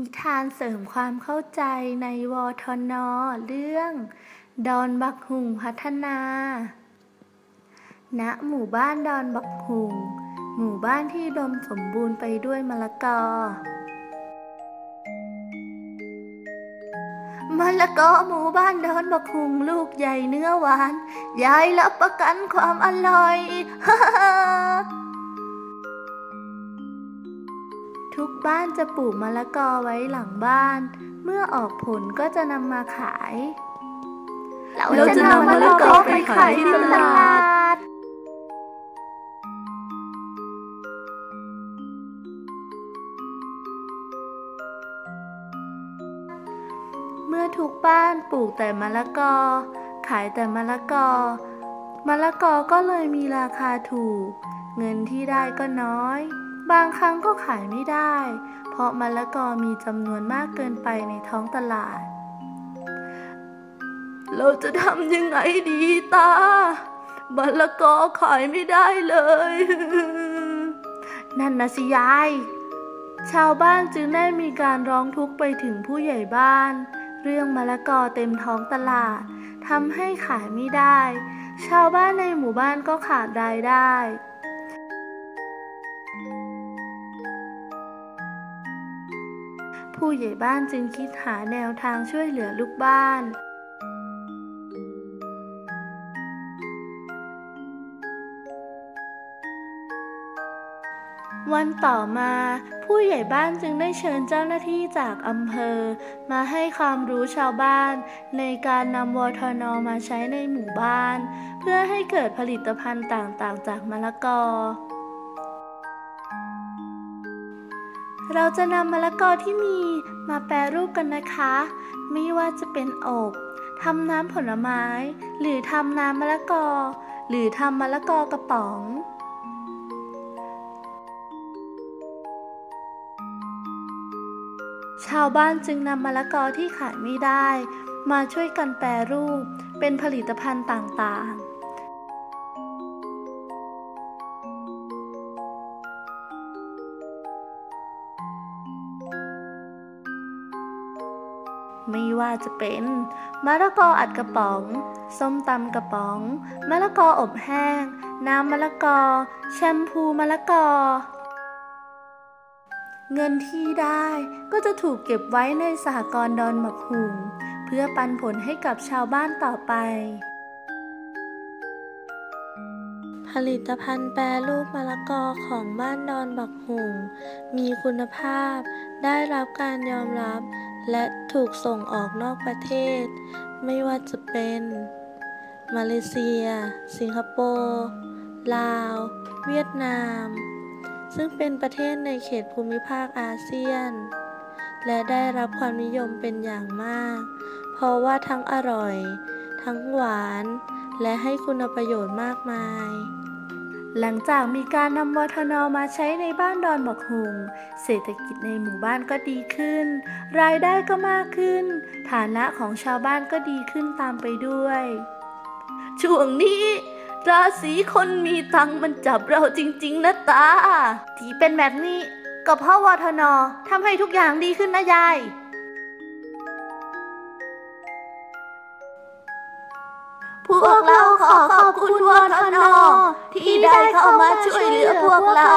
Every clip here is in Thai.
นิทานเสริมความเข้าใจในวทน เรื่อง ดอนบักหุงพัฒนา ณ หมู่บ้านดอนบักหุง หมู่บ้านที่ดมสมบูรณ์ไปด้วยมะละกอ มะละกอหมู่บ้านดอนบักหุงลูกใหญ่เนื้อหวาน ยายรับประกันความอร่อย ทุกบ้านจะปลูกมะละกอไว้หลังบ้าน เมื่อออกผลก็จะนำมาขาย เราจะนำมะละกอไปขายที่ตลาด เมื่อทุกบ้านปลูกแต่มะละกอ ขายแต่มะละกอ มะละกอก็เลยมีราคาถูก เงินที่ได้ก็น้อย บางครั้งก็ขายไม่ได้ เพราะมะละกอมีจำนวนมากเกินไปในท้องตลาด เราจะทำยังไงดีตามะละกอขายไม่ได้เลย นั่นนะสิยาย ชาวบ้านจึงได้มีการร้องทุกข์ไปถึงผู้ใหญ่บ้าน เรื่องมะละกอเต็มท้องตลาดทำให้ขายไม่ได้ ชาวบ้านในหมู่บ้านก็ขาดรายได้ ผู้ใหญ่บ้านจึงคิดหาแนวทางช่วยเหลือลูกบ้านวันต่อมา ผู้ใหญ่บ้านจึงได้เชิญเจ้าหน้าที่จากอำเภอ มาให้ความรู้ชาวบ้าน ในการนำวทนมาใช้ในหมู่บ้าน เพื่อให้เกิดผลิตภัณฑ์ต่างๆ จากมะละกอ เราจะนำมะละกอที่มีมาแปรรูปกันนะคะ ไม่ว่าจะเป็นอบทำน้ำผลไม้ หรือทำน้ำมะละกอ หรือทำมะละกอกระป๋องชาวบ้านจึงนำมะละกอที่ขายไม่ได้ มาช่วยกันแปรรูป เป็นผลิตภัณฑ์ต่างๆ ไม่ว่าจะเป็นมะละกออัดกระป๋อง ส้มตำกระป๋อง มะละกออบแห้ง น้ำมะละกอ แชมพูมะละกอ เงินที่ได้ก็จะถูกเก็บไว้ในสหกรณ์ดอนหมักหุงเพื่อปันผลให้กับชาวบ้านต่อไป ผลิตภัณฑ์แปรรูปมะละกอของบ้านดอนบักหุงมีคุณภาพ ได้รับการยอมรับ และถูกส่งออกนอกประเทศ ไม่ว่าจะเป็น มาเลเซีย สิงคโปร์ ลาว เวียดนาม ซึ่งเป็นประเทศในเขตภูมิภาคอาเซียน และได้รับความนิยมเป็นอย่างมาก เพราะว่าทั้งอร่อย ทั้งหวาน และให้คุณประโยชน์มากมาย หลังจากมีการนำวทนมาใช้ในบ้านดอนบักหุง เศรษฐกิจในหมู่บ้านก็ดีขึ้น รายได้ก็มากขึ้น ฐานะของชาวบ้านก็ดีขึ้นตามไปด้วย ช่วงนี้ราศีคนมีตังมันจับเราจริง ๆ นะตา ที่เป็นแบบนี้ก็เพราะวทนทำให้ทุกอย่างดีขึ้นนะยาย พวกเราขอขอบคุณวทนที่ได้เข้ามาช่วยเหลือพวกเรา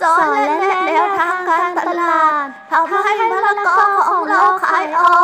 สอนและแนะแนวทางการตลาดทำให้มะละกอของเราขายออก